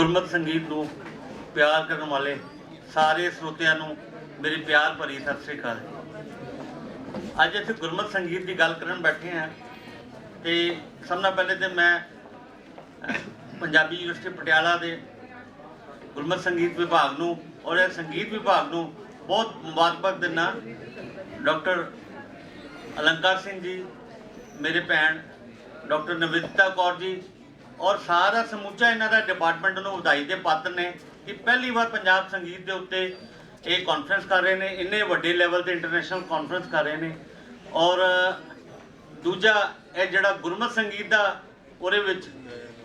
ਗੁਰਮਤ ਸੰਗੀਤ ਨੂੰ ਪਿਆਰ ਕਰਨ ਵਾਲੇ ਸਾਰੇ ਸਰੋਤਿਆਂ ਨੂੰ ਮੇਰੀ ਪਿਆਰ ਭਰੀ ਸਤਿ ਸ੍ਰੀ ਅਕਾਲ। ਅੱਜ ਅਸੀਂ ਗੁਰਮਤਿ ਸੰਗੀਤ ਦੀ ਗੱਲ ਕਰਨ ਬੈਠੇ ਹਾਂ ਤੇ ਸਭ ਤੋਂ ਪਹਿਲੇ ਤੇ ਮੈਂ ਪੰਜਾਬੀ ਯੂਨੀਵਰਸਿਟੀ ਪਟਿਆਲਾ ਦੇ ਗੁਰਮਤ ਸੰਗੀਤ ਵਿਭਾਗ ਨੂੰ ਔਰ ਇਹ ਸੰਗੀਤ ਵਿਭਾਗ ਨੂੰ ਬਹੁਤ ਮੁਬਾਰਕਬਾਦ ਦਿੰਦਾ ਡਾਕਟਰ ਅਲੰਕਾਰ ਸਿੰਘ ਜੀ, ਮੇਰੇ ਭੈਣ ਡਾਕਟਰ ਨਵਿਤਾ ਕੌਰ ਜੀ ਔਰ ਸਾਰਾ ਸਮੁੱਚਾ ਇਹਨਾਂ ਦਾ ਡਿਪਾਰਟਮੈਂਟ ਨੂੰ ਵਧਾਈ ਦੇ ਪਾਤਰ ਨੇ ਕਿ ਪਹਿਲੀ ਵਾਰ ਪੰਜਾਬ ਸੰਗੀਤ ਦੇ ਉੱਤੇ ਇਹ ਕਾਨਫਰੰਸ ਕਰ ਰਹੇ ਨੇ, ਇੰਨੇ ਵੱਡੇ ਲੈਵਲ ਤੇ ਇੰਟਰਨੈਸ਼ਨਲ ਕਾਨਫਰੰਸ ਕਰ ਰਹੇ ਨੇ ਔਰ ਦੂਜਾ ਇਹ ਜਿਹੜਾ ਗੁਰਮਤਿ ਸੰਗੀਤ ਦਾ ਉਹਦੇ ਵਿੱਚ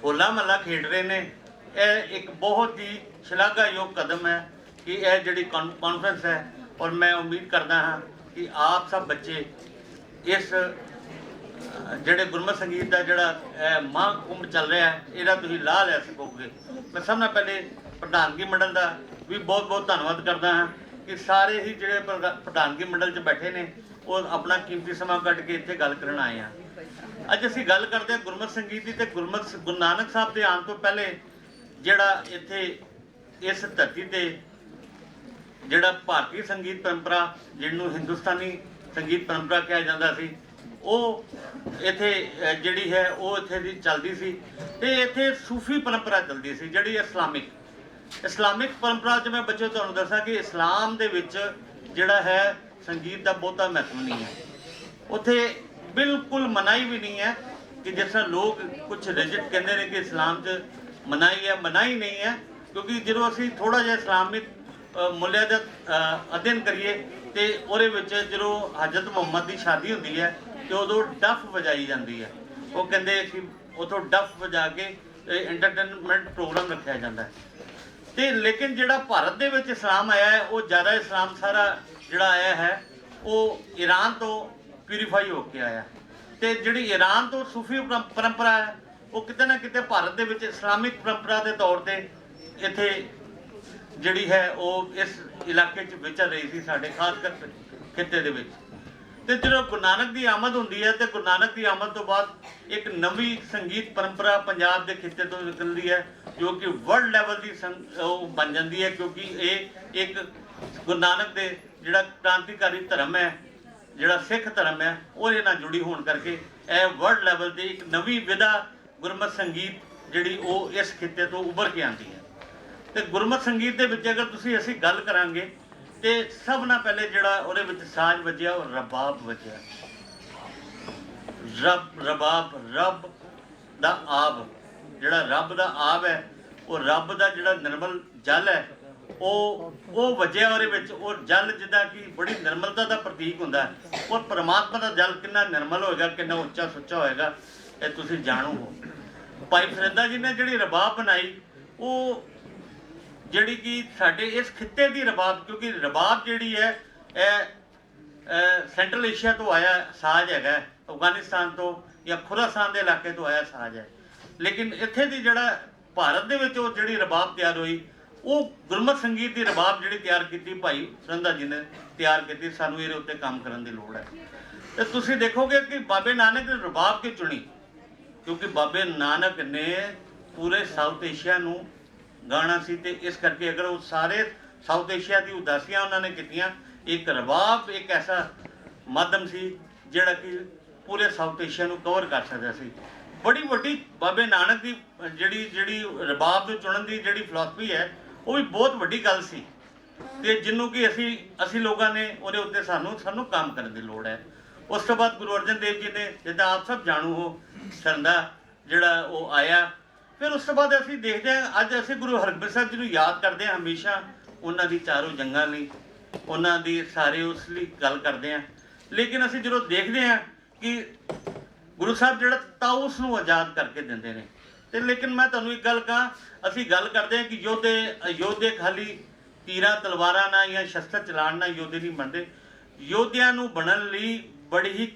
ਹੋਲਾ ਮਹੱਲਾ ਖੇਡ ਰਹੇ ਨੇ, ਇਹ ਇੱਕ ਬਹੁਤ ਹੀ ਸ਼ਲਾਘਾਯੋਗ ਕਦਮ ਹੈ ਕਿ ਇਹ ਜਿਹੜੀ ਕਾਨਫਰੰਸ ਹੈ ਔਰ ਮੈਂ ਉਮੀਦ ਕਰਦਾ ਹਾਂ ਕਿ ਆਪ ਸਭ ਬੱਚੇ ਇਸ ਜਿਹੜੇ ਗੁਰਮਤਿ ਸੰਗੀਤ ਦਾ ਜਿਹੜਾ ਇਹ ਮਹਾਂਕੁੰਭ ਚੱਲ ਰਿਹਾ ਹੈ, ਇਹਦਾ ਤੁਸੀਂ ਲਾਹ ਲੈ ਸਕੋਗੇ। ਮੈਂ ਸਭ ਨਾਲ ਪਹਿਲੇ ਪ੍ਰਧਾਨਗੀ ਮੰਡਲ ਦਾ ਵੀ ਬਹੁਤ ਬਹੁਤ ਧੰਨਵਾਦ ਕਰਦਾ ਹਾਂ ਕਿ ਸਾਰੇ ਹੀ ਜਿਹੜੇ ਪ੍ਰਧਾ- ਪ੍ਰਧਾਨਗੀ ਮੰਡਲ 'ਚ ਬੈਠੇ ਨੇ, ਉਹ ਆਪਣਾ ਕੀਮਤੀ ਸਮਾਂ ਕੱਢ ਕੇ ਇੱਥੇ ਗੱਲ ਕਰਨ ਆਏ ਆ। ਅੱਜ ਅਸੀਂ ਗੱਲ ਕਰਦੇ ਹਾਂ ਗੁਰਮਤਿ ਸੰਗੀਤ ਦੀ ਤੇ ਗੁਰਮਤਿ ਗੁਰੂ ਨਾਨਕ ਸਾਹਿਬ ਦੇ ਆਉਣ ਤੋਂ ਪਹਿਲੇ ਜਿਹੜਾ ਇੱਥੇ ਇਸ ਧਰਤੀ ਤੇ ਜਿਹੜਾ ਭਾਰਤੀ ਸੰਗੀਤ ਪਰੰਪਰਾ, ਜਿਹਨੂੰ ਹਿੰਦੁਸਤਾਨੀ ਸੰਗੀਤ ਪਰੰਪਰਾ ਕਿਹਾ ਜਾਂਦਾ ਸੀ ਉਹ ਇੱਥੇ ਜਿਹੜੀ ਹੈ, ਉਹ ਇੱਥੇ ਦੀ ਚੱਲਦੀ ਸੀ। ਤੇ ਇੱਥੇ ਸੂਫੀ ਪਰੰਪਰਾ ਚੱਲਦੀ ਸੀ, ਜਿਹੜੀ ਇਸਲਾਮਿਕ। ਇਸਲਾਮਿਕ ਪਰੰਪਰਾ 'ਚ ਮੈਂ ਬੱਚੇ ਤੁਹਾਨੂੰ ਦੱਸਾਂ ਕਿ ਇਸਲਾਮ ਦੇ ਵਿੱਚ ਜਿਹੜਾ ਹੈ, ਸੰਗੀਤ ਦਾ ਬਹੁਤਾ ਮਹੱਤਵ ਨਹੀਂ ਹੈ। ਉੱਥੇ ਬਿਲਕੁਲ ਮਨਾਈ ਵੀ ਨਹੀਂ ਹੈ ਕਿ ਜਿਸ ਤਰ੍ਹਾਂ ਲੋਕ ਕੁਝ ਰਿਜਿਟ ਕਹਿੰਦੇ ਨੇ ਕਿ ਇਸਲਾਮ 'ਚ ਮਨਾਈ ਹੈ ਮਨਾਈ ਨਹੀਂ ਹੈ, ਕਿਉਂਕਿ ਜਦੋਂ ਅਸੀਂ ਥੋੜਾ ਜਿਹਾ ਇਸਲਾਮਿਕ ਮੁੱਲਿਆਂ ਦਾ ਅਧਿਐਨ ਕਰੀਏ ਤੇ ਉਹਦੇ ਵਿੱਚ ਜਦੋਂ ਹਜ਼ਰਤ ਮੁਹੰਮਦ ਦੀ ਸ਼ਾਦੀ ਹੁੰਦੀ ਹੈ ਤੇ ਉਦੋਂ ਡੱਫ ਵਜਾਈ ਜਾਂਦੀ ਹੈ ਉਹ ਕਹਿੰਦੇ ਕਿ ਉਥੋਂ ਡੱਫ ਵਜਾ ਕੇ ਐਂਟਰਟੇਨਮੈਂਟ ਪ੍ਰੋਗਰਾਮ ਰੱਖਿਆ ਜਾਂਦਾ ਹੈ। ਤੇ ਲੇਕਿਨ ਜਿਹੜਾ ਭਾਰਤ ਦੇ ਵਿੱਚ ਇਸਲਾਮ ਆਇਆ ਹੈ, ਉਹ ਜ਼ਿਆਦਾ ਇਸਲਾਮ ਸਾਰਾ ਜਿਹੜਾ ਆਇਆ ਹੈ, ਉਹ ਈਰਾਨ ਤੋਂ ਪਿਊਰੀਫਾਈ ਹੋ ਕੇ ਆਇਆ। ਤੇ ਜਿਹੜੀ ਈਰਾਨ ਤੋਂ ਸੂਫੀ ਪਰੰਪਰਾ ਹੈ, ਉਹ ਕਿਤੇ ਨਾ ਕਿਤੇ ਭਾਰਤ ਦੇ ਵਿੱਚ ਇਸਲਾਮਿਕ ਪਰੰਪਰਾ ਦੇ ਤੌਰ ਤੇ ਇੱਥੇ ਜਿਹੜੀ ਹੈ, ਉਹ ਇਸ ਇਲਾਕੇ 'ਚ ਵਿਚਰ ਰਹੀ ਸੀ ਸਾਡੇ ਖਾਸ ਕਰ ਖਿੱਤੇ ਦੇ ਵਿੱਚ। ਤੇ ਜਦੋਂ ਗੁਰੂ ਨਾਨਕ ਦੀ ਆਮਦ ਹੁੰਦੀ ਹੈ ਤੇ ਗੁਰੂ ਨਾਨਕ ਦੀ ਆਮਦ ਤੋਂ ਬਾਅਦ ਇੱਕ ਨਵੀਂ ਸੰਗੀਤ ਪਰੰਪਰਾ ਪੰਜਾਬ ਦੇ ਖਿੱਤੇ ਤੋਂ ਨਿਕਲਦੀ ਹੈ, ਜੋ ਕਿ ਵਰਲਡ ਲੈਵਲ ਦੀ ਸੰਗ- ਉਹ ਬਣ ਜਾਂਦੀ ਹੈ, ਕਿਉਂਕਿ ਇਹ ਇੱਕ ਗੁਰੂ ਨਾਨਕ ਦੇ ਜਿਹੜਾ ਕ੍ਰਾਂਤੀਕਾਰੀ ਧਰਮ ਹੈ, ਜਿਹੜਾ ਸਿੱਖ ਧਰਮ ਹੈ ਉਹਦੇ ਨਾਲ ਜੁੜੀ ਹੋਣ ਕਰਕੇ ਇਹ ਵਰਲਡ ਲੈਵਲ ਤੇ ਇੱਕ ਨਵੀਂ ਵਿਧਾ ਗੁਰਮਤਿ ਸੰਗੀਤ ਜਿਹੜੀ ਉਹ ਇਸ ਖਿੱਤੇ ਤੋਂ ਉੱਭਰ ਕੇ ਆਉਂਦੀ ਹੈ। ਤੇ ਗੁਰਮਤਿ ਸੰਗੀਤ ਦੇ ਵਿੱਚ ਅਗਰ ਤੁਸੀਂ ਅਸੀਂ ਗੱਲ ਕਰਾਂਗੇ ਤੇ ਸਭ ਨਾਲ ਪਹਿਲੇ ਜਿਹੜਾ ਉਹਦੇ ਵਿੱਚ ਸਾਜ਼ ਵੱਜਿਆ, ਉਹ ਰਬਾਬ ਵੱਜਿਆ। ਰੱਬ, ਰਬਾਬ, ਰੱਬ ਦਾ ਆਬ। ਜਿਹੜਾ ਰੱਬ ਦਾ ਆਬ ਹੈ, ਉਹ ਰੱਬ ਦਾ ਜਿਹੜਾ ਨਿਰਮਲ ਜਲ ਹੈ, ਉਹ ਉਹ ਵੱਜਿਆ ਉਹਦੇ ਵਿੱਚ। ਉਹ ਜਲ ਜਿੱਦਾਂ ਕਿ ਬੜੀ ਨਿਰਮਲਤਾ ਦਾ ਪ੍ਰਤੀਕ ਹੁੰਦਾ ਹੈ। ਉਹ ਪਰਮਾਤਮਾ ਦਾ ਜਲ ਕਿੰਨਾ ਨਿਰਮਲ ਹੋਏਗਾ, ਕਿੰਨਾ ਉੱਚਾ ਸੁੱਚਾ ਹੋਏਗਾ, ਇਹ ਤੁਸੀਂ ਜਾਣੋ। ਹੋ ਭਾਈ ਫਰਿੰਦਾ ਜੀ ਨੇ ਜਿਹੜੀ ਰਬਾਬ ਬਣਾਈ, ਉਹ ਜਿਹੜੀ ਕਿ ਸਾਡੇ ਇਸ ਖਿੱਤੇ ਦੀ ਰਬਾਬ, ਕਿਉਂਕਿ ਰਬਾਬ ਜਿਹੜੀ ਹੈ, ਇਹ ਸੈਂਟਰਲ ਏਸ਼ੀਆ ਤੋਂ ਆਇਆ ਸਾਜ਼ ਹੈਗਾ, ਅਫਗਾਨਿਸਤਾਨ ਤੋਂ ਜਾਂ ਖੁਰਾਸਾਨ ਦੇ ਇਲਾਕੇ ਤੋਂ ਆਇਆ ਸਾਜ਼ ਹੈ। ਲੇਕਿਨ ਇੱਥੇ ਦੀ ਜਿਹੜਾ ਭਾਰਤ ਦੇ ਵਿੱਚ ਉਹ ਜਿਹੜੀ ਰਬਾਬ ਤਿਆਰ ਹੋਈ, ਉਹ ਗੁਰਮਤ ਸੰਗੀਤ ਦੀ ਰਬਾਬ ਜਿਹੜੀ ਤਿਆਰ ਕੀਤੀ, ਭਾਈ ਫਰਿੰਦਾ ਜੀ ਨੇ ਤਿਆਰ ਕੀਤੀ, ਸਾਨੂੰ ਇਹਦੇ ਉੱਤੇ ਕੰਮ ਕਰਨ ਦੀ ਲੋੜ ਹੈ। ਤੇ ਤੁਸੀਂ ਦੇਖੋਗੇ ਕਿ ਬਾਬੇ ਨਾਨਕ ਨੇ ਰਬਾਬ ਕਿਉਂ ਚੁਣੀ? ਕਿਉਂਕਿ ਬਾਬੇ ਨਾਨਕ ਨੇ ਪੂਰੇ ਸਾਊਥ ਏਸ਼ੀਆ ਨੂੰ ਗਾਣਾ ਸੀ ਤੇ ਇਸ ਕਰਕੇ ਅਗਰ ਉਹ ਸਾਰੇ ਸਾਊਥ ਏਸ਼ੀਆ ਦੀ ਉਦਾਸੀਆਂ ਉਹਨਾਂ ਨੇ ਕੀਤੀਆਂ, ਇੱਕ ਰਬਾਬ ਇੱਕ ਐਸਾ ਮਾਧਮ ਸੀ ਜਿਹੜਾ ਕਿ ਪੂਰੇ ਸਾਊਥ ਏਸ਼ੀਆ ਨੂੰ ਕਵਰ ਕਰ ਸਕਦਾ ਸੀ। ਬੜੀ ਵੱਡੀ ਬਾਬੇ ਨਾਨਕ ਦੀ, ਜਿਹੜੀ ਜਿਹੜੀ ਰਬਾਬ ਨੂੰ ਚੁਣਨ ਦੀ ਜਿਹੜੀ ਫਿਲਾਸਫੀ ਹੈ, ਉਹ ਵੀ ਬਹੁਤ ਵੱਡੀ ਗੱਲ ਸੀ। ਤੇ ਜਿਹਨੂੰ ਕਿ ਅਸੀਂ ਅਸੀਂ ਲੋਕਾਂ ਨੇ ਉਹਦੇ ਉੱਤੇ ਸਾਨੂੰ ਸਾਨੂੰ ਕੰਮ ਕਰਨ ਦੀ ਲੋੜ ਹੈ। ਉਸ ਤੋਂ ਬਾਅਦ ਗੁਰੂ ਅਰਜਨ ਦੇਵ ਜੀ ਨੇ, ਜਿੱਦਾਂ ਆਪ ਸਭ ਜਾਣੂ ਹੋ ਸਰਦਾ ਜਿਹੜਾ ਉਹ ਆਇਆ ਫਿਰ ਉਸ ਤੋਂ ਬਾਅਦ ਅਸੀਂ ਦੇਖਦੇ ਹਾਂ, ਅੱਜ ਅਸੀਂ ਗੁਰੂ ਹਰਗੋਬਿੰਦ ਸਾਹਿਬ ਜੀ ਨੂੰ ਯਾਦ ਕਰਦੇ ਹਾਂ ਹਮੇਸ਼ਾ, ਉਹਨਾਂ ਦੀ ਚਾਰੋਂ ਜੰਗਾਂ ਲਈ, ਉਹਨਾਂ ਦੀ ਸਾਰੇ ਉਸ ਲਈ ਗੱਲ ਕਰਦੇ ਹਾਂ। ਲੇਕਿਨ ਅਸੀਂ ਜਦੋਂ ਦੇਖਦੇ ਹਾਂ ਕਿ ਗੁਰੂ ਸਾਹਿਬ ਜਿਹੜਾ ਤਾਊਸ ਨੂੰ ਆਜ਼ਾਦ ਕਰਕੇ ਦਿੰਦੇ ਨੇ। ਤੇ ਲੇਕਿਨ ਮੈਂ ਤੁਹਾਨੂੰ ਇੱਕ ਗੱਲ ਕਹਾਂ, ਅਸੀਂ ਗੱਲ ਕਰਦੇ ਹਾਂ ਕਿ ਯੋਧੇ ਯੋਧੇ ਖਾਲੀ ਤੀਰਾਂ ਤਲਵਾਰਾਂ ਨਾਲ ਜਾਂ ਸ਼ਸਤਰ ਚਲਾਉਣ ਨਾਲ ਯੋਧੇ ਨਹੀਂ ਬਣਦੇ। ਯੋਧਿਆਂ ਨੂੰ ਬਣਨ ਲਈ ਬੜੀ ਹੀ,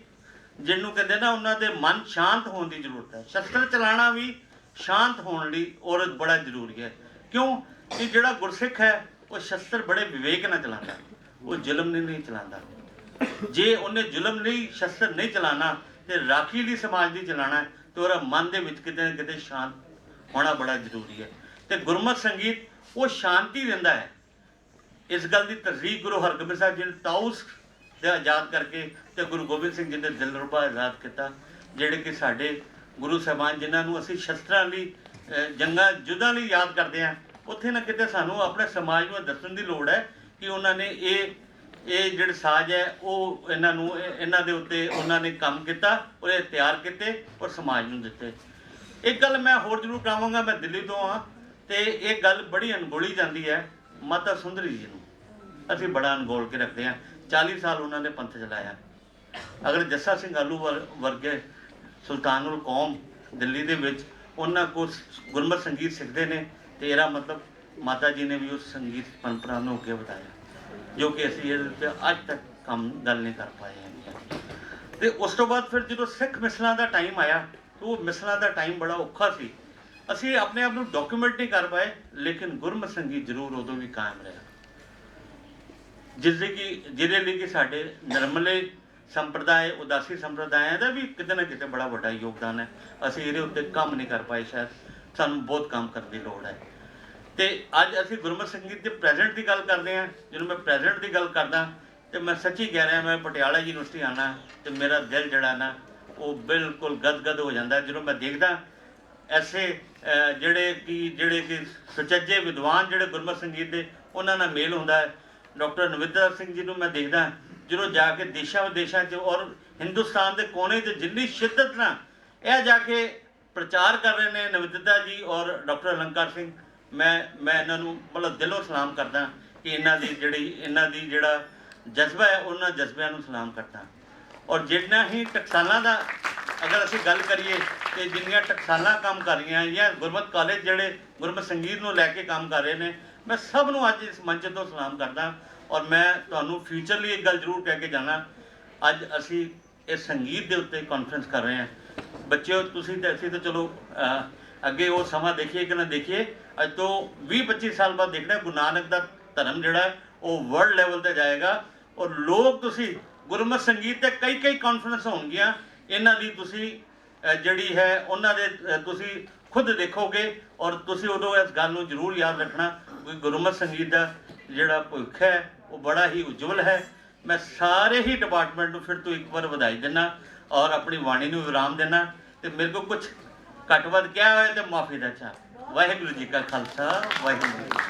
ਜਿਹਨੂੰ ਕਹਿੰਦੇ ਨਾ ਉਹਨਾਂ ਦੇ ਮਨ ਸ਼ਾਂਤ ਹੋਣ ਦੀ ਜ਼ਰੂਰਤ ਹੈ। ਸ਼ਸਤਰ ਚਲਾਉਣਾ ਵੀ ਸ਼ਾਂਤ ਹੋਣ ਲਈ ਔਰਤ ਬੜਾ ਜ਼ਰੂਰੀ ਹੈ। ਕਿਉਂ? ਕਿ ਜਿਹੜਾ ਗੁਰਸਿੱਖ ਹੈ, ਉਹ ਸ਼ਸਤਰ ਬੜੇ ਵਿਵੇਕ ਨਾਲ ਚਲਾਉਂਦਾ। ਉਹ ਜ਼ੁਲਮ ਨਹੀਂ ਨਹੀਂ ਚਲਾਉਂਦਾ। ਜੇ ਉਹਨੇ ਜ਼ੁਲਮ ਲਈ ਸ਼ਸਤਰ ਨਹੀਂ ਚਲਾਣਾ ਤੇ ਰਾਖੀ ਲਈ ਸਮਾਜ ਦੀ ਚਲਾਣਾ ਤੇ ਉਹਦਾ ਮਨ ਦੇ ਵਿੱਚ ਕਿਤੇ ਨਾ ਕਿਤੇ ਸ਼ਾਂਤ ਹੋਣਾ ਬੜਾ ਜ਼ਰੂਰੀ ਹੈ। ਤੇ ਗੁਰਮਤ ਸੰਗੀਤ ਉਹ ਸ਼ਾਂਤੀ ਦਿੰਦਾ ਹੈ। ਇਸ ਗੱਲ ਦੀ ਤਰਜੀਹ ਗੁਰੂ ਹਰਗੋਬਿੰਦ ਸਾਹਿਬ ਜੀ ਨੇ ਤਾਊਸ ਦੇ ਆਜ਼ਾਦ ਕਰਕੇ ਤੇ ਗੁਰੂ ਗੋਬਿੰਦ ਸਿੰਘ ਜੀ ਨੇ ਦਿਲਰਬਾ ਆਜ਼ਾਦ ਕੀਤਾ, ਜਿਹੜੇ ਕਿ ਸਾਡੇ ਗੁਰੂ ਸਾਹਿਬਾਨ ਜਿਨ੍ਹਾਂ ਨੂੰ ਅਸੀਂ ਸ਼ਸਤਰਾਂ ਲਈ ਜੰਗਾਂ, ਯੁੱਧਾਂ ਲਈ ਯਾਦ ਕਰਦੇ ਹਾਂ, ਉੱਥੇ ਨਾ ਕਿਤੇ ਸਾਨੂੰ ਆਪਣੇ ਸਮਾਜ ਨੂੰ ਇਹ ਦੱਸਣ ਦੀ ਲੋੜ ਹੈ ਕਿ ਉਹਨਾਂ ਨੇ ਇਹ ਇਹ ਜਿਹੜੇ ਸਾਜ਼ ਹੈ, ਉਹ ਇਹਨਾਂ ਨੂੰ ਇਹਨਾਂ ਦੇ ਉੱਤੇ ਉਹਨਾਂ ਨੇ ਕੰਮ ਕੀਤਾ ਔਰ ਇਹ ਤਿਆਰ ਕੀਤੇ ਔਰ ਸਮਾਜ ਨੂੰ ਦਿੱਤੇ। ਇੱਕ ਗੱਲ ਮੈਂ ਹੋਰ ਜ਼ਰੂਰ ਕਹਾਂਗਾ, ਮੈਂ ਦਿੱਲੀ ਤੋਂ ਆ ਤੇ ਇਹ ਗੱਲ ਬੜੀ ਅਣਗੋਲੀ ਜਾਂਦੀ ਹੈ, ਮਾਤਾ ਸੁੰਦਰੀ ਜੀ ਨੂੰ। ਅਸੀਂ ਬੜਾ ਅਣਗੋਲ ਕੇ ਰੱਖਦੇ ਹਾਂ 40 ਸਾਲ ਉਹਨਾਂ ਨੇ ਪੰਥ ਚਲਾਇਆ। ਅਗਰ ਜੱਸਾ ਸਿੰਘ ਆਲੂ ਵਰ- ਵਰਗੇ ਸੁਲਤਾਨੁਲ ਕੌਮ ਦਿੱਲੀ ਦੇ ਵਿੱਚ ਉਹਨਾਂ ਕੋਲ ਗੁਰਮਤ ਸੰਗੀਤ ਸਿੱਖਦੇ ਨੇ ਤੇ ਇਹਦਾ ਮਤਲਬ ਮਾਤਾ ਜੀ ਨੇ ਵੀ ਉਸ ਸੰਗੀਤ ਪਰੰਪਰਾ ਨੂੰ ਅੱਗੇ ਵਧਾਇਆ, ਜੋ ਕਿ ਅਸੀਂ ਇਹਦੇ ਤੇ ਅੱਜ ਤੱਕ ਕੰਮ ਗੱਲ ਨਹੀਂ ਕਰ ਪਾਏ ਹੈਗੇ। ਤੇ ਉਸ ਤੋਂ ਬਾਅਦ ਫਿਰ ਜਦੋਂ ਸਿੱਖ ਮਿਸਲਾਂ ਦਾ ਟਾਈਮ ਆਇਆ ਉਹ ਮਿਸਲਾਂ ਦਾ ਟਾਈਮ ਬੜਾ ਔਖਾ ਸੀ। ਅਸੀਂ ਆਪਣੇ ਆਪ ਨੂੰ ਡਾਕੂਮੈਂਟ ਨਹੀਂ ਕਰ ਪਾਏ, ਲੇਕਿਨ ਗੁਰਮਤ ਸੰਗੀਤ ਜ਼ਰੂਰ ਉਦੋਂ ਵੀ ਕਾਇਮ ਰਿਹਾ। ਜਿਸ ਦੇ ਕਿ ਜਿਹਦੇ ਲਈ ਕਿ ਸਾਡੇ ਨਰਮਲੇ ਸੰਪਰਦਾਇ, ਉਦਾਸੀ ਸੰਪਰਦਾਇ ਦਾ ਵੀ ਕਿਤੇ ਨਾ ਕਿਤੇ ਬੜਾ ਵੱਡਾ ਯੋਗਦਾਨ ਹੈ। ਅਸੀਂ ਇਹਦੇ ਉੱਤੇ ਕੰਮ ਨਹੀਂ ਕਰ ਪਾਏ ਸ਼ਾਇਦ। ਸਾਨੂੰ ਬਹੁਤ ਕੰਮ ਕਰਨ ਦੀ ਲੋੜ ਹੈ। ਤੇ ਅੱਜ ਅਸੀਂ ਗੁਰਮਤ ਸੰਗੀਤ ਦੇ ਪ੍ਰੈਜ਼ੈਂਟ ਦੀ ਗੱਲ ਕਰਦੇ ਹਾਂ। ਜਦੋਂ ਮੈਂ ਪ੍ਰੈਜ਼ੈਂਟ ਦੀ ਗੱਲ ਕਰਦਾ, ਤੇ ਮੈਂ ਸੱਚੀ ਕਹਿ ਰਿਹਾ, ਮੈਂ ਪਟਿਆਲਾ ਯੂਨੀਵਰਸਿਟੀ ਆਣਾ ਤੇ ਮੇਰਾ ਦਿਲ ਜਿਹੜਾ ਨਾ, ਉਹ ਬਿਲਕੁਲ ਗਦਗਦ ਹੋ ਜਾਂਦਾ। ਜਦੋਂ ਮੈਂ ਦੇਖਦਾ, ਐਸੇ ਜਿਹੜੇ ਕਿ ਜਿਹੜੇ ਕਿ ਸੁਚੱਜੇ ਵਿਦਵਾਨ ਜਿਹੜੇ ਗੁਰਮਤ ਸੰਗੀਤ ਦੇ, ਉਹਨਾਂ ਨਾਲ ਮੇਲ ਹੁੰਦਾ ਹੈ। ਡਾਕਟਰ ਨਵਿੰਦਰ ਸਿੰਘ ਜੀ ਨੂੰ ਮੈਂ ਦੇਖਦਾ ਜਦੋਂ ਜਾ ਕੇ ਦੇਸ਼ਾਂ ਵਿਦੇਸ਼ਾਂ 'ਚ ਔਰ ਹਿੰਦੁਸਤਾਨ ਦੇ ਕੋਨੇ 'ਚ ਜਿੰਨੀ ਸ਼ਿੱਦਤ ਨਾਲ ਇਹ ਜਾ ਕੇ ਪ੍ਰਚਾਰ ਕਰ ਰਹੇ ਨੇ ਨਵਿੰਦਤਾ ਜੀ ਔਰ ਡਾਕਟਰ ਅਲੰਕਾਰ ਸਿੰਘ, ਮੈਂ ਮੈਂ ਇਹਨਾਂ ਨੂੰ ਮਤਲਬ ਦਿਲੋਂ ਸਲਾਮ ਕਰਦਾ ਕਿ ਇਹਨਾਂ ਦੀ ਜਿਹੜੀ, ਇਹਨਾਂ ਦੀ ਜਿਹੜਾ ਜਜ਼ਬਾ ਹੈ, ਉਹਨਾਂ ਜਜ਼ਬਿਆਂ ਨੂੰ ਸਲਾਮ ਕਰਦਾ। ਔਰ ਜਿੰਨਾ ਹੀ ਟਕਸਾਲਾਂ ਦਾ ਅਗਰ ਅਸੀਂ ਗੱਲ ਕਰੀਏ ਤੇ ਜਿੰਨੀਆਂ ਟਕਸਾਲਾਂ ਕੰਮ ਕਰ ਰਹੀਆਂ ਜਾਂ ਗੁਰਮਤ ਕਾਲਜ ਜਿਹੜੇ ਗੁਰਮਤ ਸੰਗੀਤ ਨੂੰ ਲੈ ਕੇ ਕੰਮ ਕਰ ਰਹੇ ਨੇ, ਮੈਂ ਸਭ ਨੂੰ ਅੱਜ ਇਸ ਮੰਚ ਤੋਂ ਸਲਾਮ ਕਰਦਾ ਔਰ ਮੈਂ ਤੁਹਾਨੂੰ ਫਿਊਚਰ ਲਈ ਇੱਕ ਗੱਲ ਜ਼ਰੂਰ ਕਹਿ ਕੇ ਜਾਣਾ, ਅੱਜ ਅਸੀਂ ਇਸ ਸੰਗੀਤ ਦੇ ਉੱਤੇ ਕਾਨਫਰੰਸ ਕਰ ਰਹੇ ਹਾਂ। ਬੱਚਿਓ, ਤੁਸੀਂ ਤਾਂ ਅਸੀਂ ਤਾਂ ਚਲੋ ਅੱਗੇ ਉਹ ਸਮਾਂ ਦੇਖੀਏ ਕਿ ਨਾ ਦੇਖੀਏ, ਅੱਜ ਤੋਂ 20 25 ਸਾਲ ਬਾਅਦ ਦੇਖਣਾ, ਗੁਰੂ ਨਾਨਕ ਦਾ ਧਰਮ ਜਿਹੜਾ ਉਹ ਵਰਲਡ ਲੈਵਲ ਤੇ ਜਾਏਗਾ। ਔਰ ਲੋਕ ਤੁਸੀਂ ਗੁਰਮਤ ਸੰਗੀਤ ਤੇ ਕਈ ਕਈ ਕਾਨਫਰੰਸ ਹੋਣਗੀਆਂ, ਇਹਨਾਂ ਦੀ ਤੁਸੀਂ ਜਿਹੜੀ ਹੈ, ਉਹਨਾਂ ਦੇ ਤੁਸੀਂ ਖੁਦ ਦੇਖੋਗੇ। ਔਰ ਤੁਸੀਂ ਉਦੋਂ ਇਸ ਗੱਲ ਨੂੰ ਜ਼ਰੂਰ ਯਾਦ ਰੱਖਣਾ ਕਿ ਗੁਰਮਤ ਸੰਗੀਤ ਦਾ ਜਿਹੜਾ ਭਵਿੱਖ ਹੈ ਉਹ ਬੜਾ ਹੀ ਉਜਵਲ ਹੈ। ਮੈਂ ਸਾਰੇ ਹੀ ਡਿਪਾਰਟਮੈਂਟ ਨੂੰ ਫਿਰ ਤੋਂ ਇੱਕ ਵਾਰ ਵਧਾਈ ਦਿੰਦਾ ਔਰ ਆਪਣੀ ਬਾਣੀ ਨੂੰ ਵਿਰਾਮ ਦੇਣਾ ਤੇ ਮੇਰੇ ਕੋਲ ਕੁਝ ਘੱਟ ਵੱਧ ਕਿਹਾ ਹੋਇਆ ਤੇ ਮਾਫੀ ਦਾ ਚਾਹ ਵਾਹਿਗੁਰੂ ਜੀ ਕਾ ਖਾਲਸਾ, ਵਾਹਿਗੁਰੂ ਜੀ